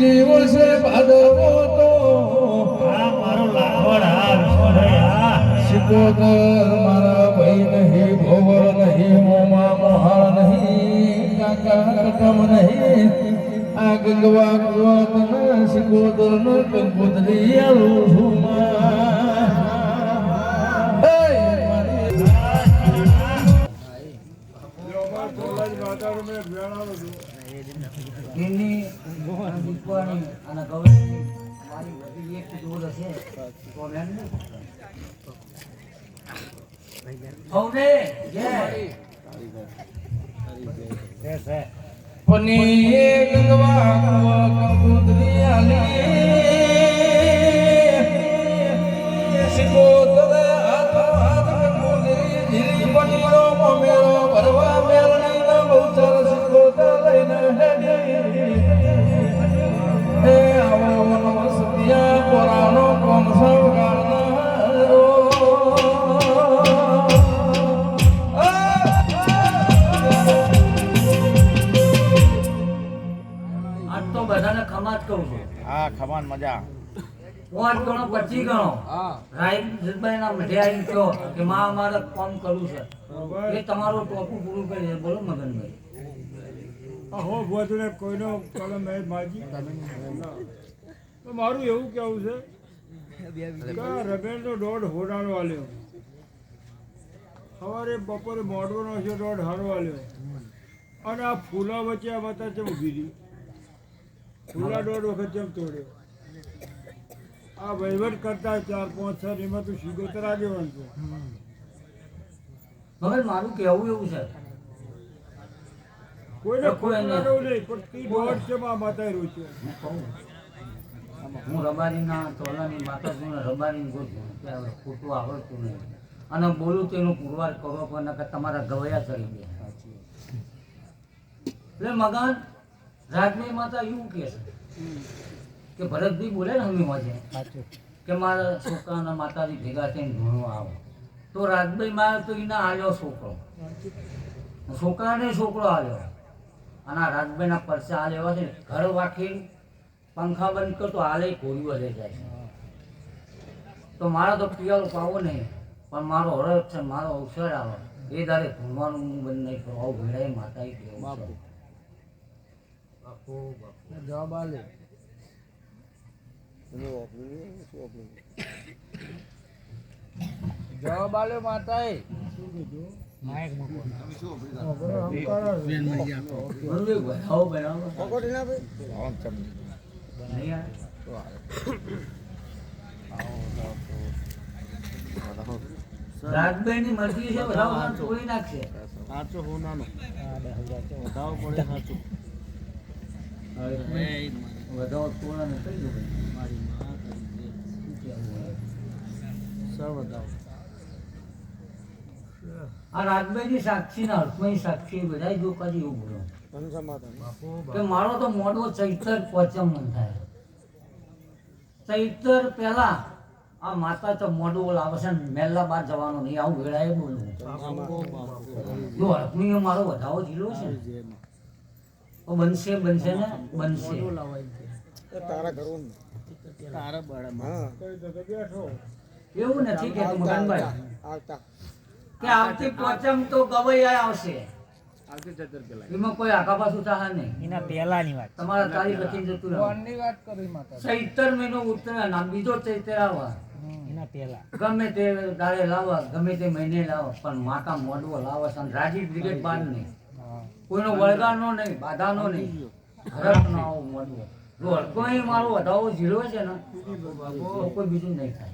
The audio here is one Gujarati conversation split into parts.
જીવ છે ભાદરવો તો. શિકોતર મારા ભાઈ નહીં ભોવર નહીં મોમાં મોહાળ નહીં કાકા કટમ નહીં. આ ગંગવા કુવત ન શિકોતર ન કંકોત્રી આલું છું માં. પનીએ ગંગવા કંકોત્રી આલી. આજ તો બધાને ખમાત કહું છું. હા ખમાન મજા. પાંચ ગણો. પચીસ ગણો રાઈટ જિતભાઈ ના મઢે આવીને કહો કે માં અમારે કામ કરવું છે. એ તમારું ટોપું પૂરું કરી દે. બોલો મગનભાઈ. હો ભોજને કોઈનો કલમ મેં માજી? તો મારું એવું કેવું છે રબેલનો દોઢ હોડાનો આલ્યો? સવારે બપોરે મોડવાનો છે દોઢ હારો આલ્યો. અને આ ફૂલા વચ્ચે આ બતા ચમ ઊભી રહી? ફૂલા દોઢ વખત જેમ તોડ્યો. આ વહીવટ કરતા ચાર પાંચ છ એમાં તું સિગોતર આગેવાન છે મગન મારું કહેવું એવું છે. કોઈને કોઈ નહીં. નહીં પણ તી દોઢ છે માં માતા રહ્યું છે હું રબારીના તોલાની માતાજીને રબારીને ગોતું કે હવે ખોટું આવડતું નહીં. અને બોલું તો એનો પુરવાર કરો પણ તમારા ગવયા કરી ગયા. એટલે મગન. રાજની માતા એવું કહે છે કે ભરતભાઈ બોલે ને હમી માજે કે મારા છોકરાના માતાજી ભેગા થઈને ભણવા આવો. તો રાજભાઈ માં તો એના આવ્યો છોકરો. છોકરાને છોકરો આવ્યો અને આ રાજભાઈના પરસા હાલ એવા છે ને, ઘર વાખી પંખા બંધ કરતો હાલે કોરીઓ લઈ જાય છે. તો મારે તો પિયાલો પાવો નહીં પણ મારો હરખ છે મારો અવસર આવે. એ દાડે ભણવાનું હું બંધ નહીં કરું. આવું ભેળાએ માતાએ છે જવાબ આલે. જવાબ આલ્યો માતાએ. બરોબર, વધાવો બનાવો. નહીં આવે? રાજભાઈની મરજી છે વધાવો ના નાખશે. સાચો હોનાનો બતાવો પડે સાચું વધાવો તોડા ને કહી દો મારી માં સર બતાવો આ રાજભાઈની સાક્ષીના હર્ષભાઈ સાક્ષી બધા જો કદી એવું કે મારો તો મોડો ચૈતર પચમ થાય. ચૈતર પહેલા આ માતા તો મોડો લાવશે છે મેલા બાર જવાનું નહીં આવું વેળાએ બોલવું. જો હરકમીએ મારો વધાવો જીલો છે બનશે બનશે ને? બનશે. તારા બળમાં તારા તો એવું નથી કે મગનભાઈ કે આવતી પોચમ તો ગવૈયા આવશે. એમાં કોઈ આખા પાછું થાય નહીં. એના પહેલાની વાત. તમારા તારીખ લખી જતું રહે. વાત કરી માતા ચૈતર મહિનો ઉત્તરાયણ બીજો ચૈતર આવે. એના પહેલા. ગમે તે દાડે લાવવા ગમે તે મહિને લાવવા પણ માતા મોડવો લાવે અને રાજી બ્રિગેડ બાંધ નહીં. કોઈનો વળગાડનો નહીં, બાધાનો નહીં. હરખ ના આવું મળવું. મારો વધાવો ઝીરો છે ને કોઈ બીજું નહીં થાય.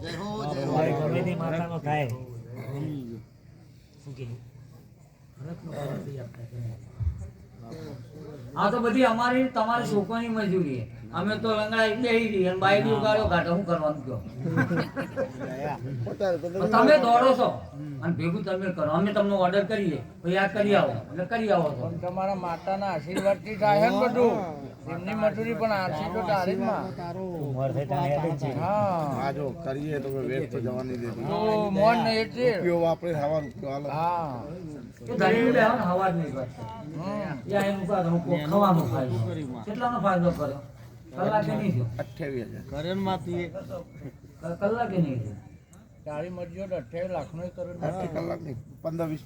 આ તો બધી અમારી, તમારી છોકરાની મજૂરી. અમે તો લંગડા બેહી રહી અને બાઈક ઉગાડ્યો કાઢો શું કરવાનું કયો તમે દોડો છો. અને ભેગું તમે કરો. અમે તમને ઓર્ડર કરીએ. યાદ આ કરી આવો. એટલે કરી આવો છો. તમારા માતાના આશીર્વાદથી થાય ને બધું. એમની મજૂરી પણ આરસી તો તારી માં. ઉંમર થઈ તાણે છે. હા. આ જો કરીએ તો વેટ તો જવાની દેતી તો મોન ને એટલે રૂપિયો આપણે હવા હાલો હા. બે ને વાત યા એનું ખવાનો ફાયદો કેટલાનો ફાયદો કર્યો? કલાકે નહીં થયો અઠ્યાવીસ હજાર. ક- કલાકે નહીં થયો તારી મજૂરી તો અઠ્યાવીસ લાખ નો કરોડ કલાક નહીં. પંદર વીસ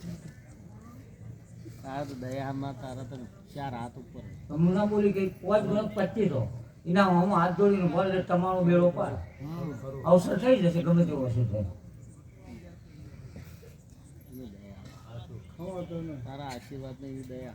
તારા તો દયામાં તારા તો ચાર હાથ ઉપર. ના બોલી ગઈ પાંચ ગણક પચીસો એના હું હાથ જોડીને બોલે તમારો બેડો પાર અવસર થઈ જશે ગમે તેવો અવસર થાય. તારા આશીર્વાદ ને એવી દયા.